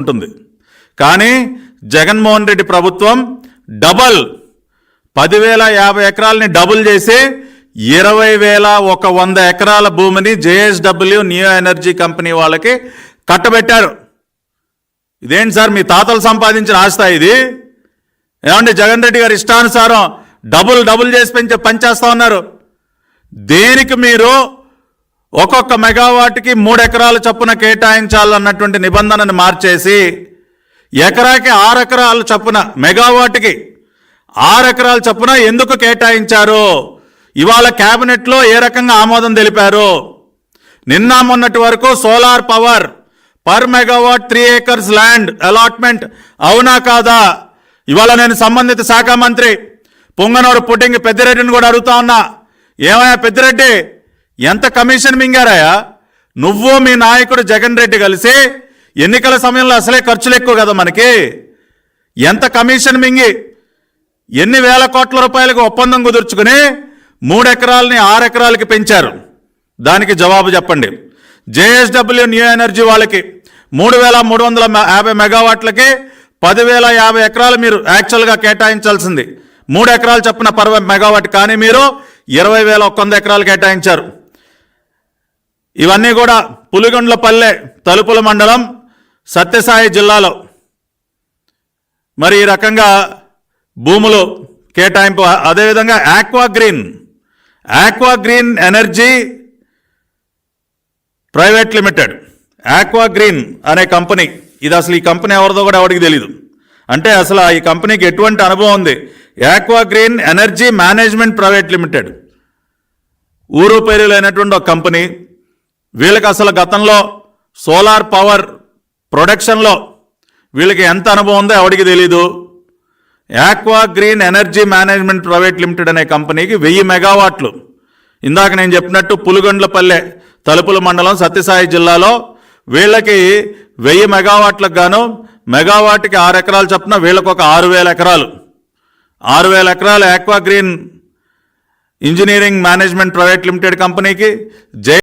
ఉంటుంది. కానీ జగన్మోహన్ రెడ్డి ప్రభుత్వం డబల్ పదివేల యాభై ఎకరాలని డబుల్ చేసి ఇరవై వేల ఒక వంద ఎకరాల భూమిని జేఎస్డబ్ల్యూ న్యూ ఎనర్జీ కంపెనీ వాళ్ళకి కట్టబెట్టారు. ఇదేంటి సార్ మీ తాతలు సంపాదించిన ఆస్తా ఇది? ఏమండి జగన్ రెడ్డి గారు ఇష్టానుసారం డబుల్ డబుల్ చేసి పెంచే పనిచేస్తా ఉన్నారు. దేనికి మీరు ఒక్కొక్క మెగావాట్కి మూడు ఎకరాల చొప్పున కేటాయించాలన్నటువంటి నిబంధనను మార్చేసి ఎకరాకి ఆరు ఎకరాల చొప్పున మెగావాట్కి ఆరు ఎకరాల చొప్పున ఎందుకు కేటాయించారు ఇవాళ క్యాబినెట్లో ఏ రకంగా ఆమోదం తెలిపారు నిన్న మొన్నటి వరకు solar power per megawatt three acres land allotment అవునా కాదా? ఇవాళ నేను సంబంధిత శాఖ మంత్రి పొంగనూరు పుట్టింగి పెద్దిరెడ్డిని కూడా అడుగుతా ఉన్నా. ఏమయ్యా పెద్దిరెడ్డి? ఎంత కమిషన్ మింగారాయా? నువ్వు మీ నాయకుడు జగన్ రెడ్డి కలిసి ఎన్నికల సమయంలో అసలే ఖర్చులు ఎక్కువ కదా మనకి. ఎంత కమిషన్ మింగి ఎన్ని వేల కోట్ల రూపాయలకు ఒప్పందం కుదుర్చుకుని మూడు ఎకరాలని ఆరు ఎకరాలకి పెంచారు? దానికి జవాబు చెప్పండి. జేఎస్డబ్ల్యూ న్యూ ఎనర్జీ వాళ్ళకి మూడు వేల మూడు వందల యాభై మెగావాట్లకి పదివేల యాభై ఎకరాలు మీరు యాక్చువల్గా కేటాయించాల్సింది. మూడు ఎకరాలు చొప్పున పర్వ మెగావాట్ కానీ మీరు ఇరవై వేల ఒక్క వంద ఎకరాలు కేటాయించారు. ఇవన్నీ కూడా పులిగొండ్లపల్లె తలుపుల మండలం సత్యసాయి జిల్లాలో. మరి ఈ రకంగా భూములు కేటాయింపు అదేవిధంగా aqua green aqua green energy private limited aqua green అనే కంపెనీ ఇది అసలు ఈ కంపెనీ ఎవరిదో కూడా ఎవరికి తెలియదు అంటే అసలు ఈ కంపెనీకి ఎటువంటి అనుభవం ఉంది? Aqua green energy management private limited ఊరు పేరులైనటువంటి ఒక కంపెనీ వీళ్ళకి అసలు గతంలో సోలార్ పవర్ ప్రొడక్షన్లో వీళ్ళకి ఎంత అనుభవం ఉందో ఎవరికి తెలీదు. Aqua green energy management private limited అనే కంపెనీకి వెయ్యి మెగావాట్లు. ఇందాక నేను చెప్పినట్టు పులుగొండ్లపల్లె తలుపుల మండలం సత్యసాయి జిల్లాలో వీళ్ళకి వెయ్యి మెగావాట్లకు గాను మెగావాట్కి ఆరు ఎకరాలు చొప్పున వీళ్ళకి ఒక ఆరు వేల ఎకరాలు. ఆరు వేల ఎకరాలు aqua green engineering management private limited కంపెనీకి జై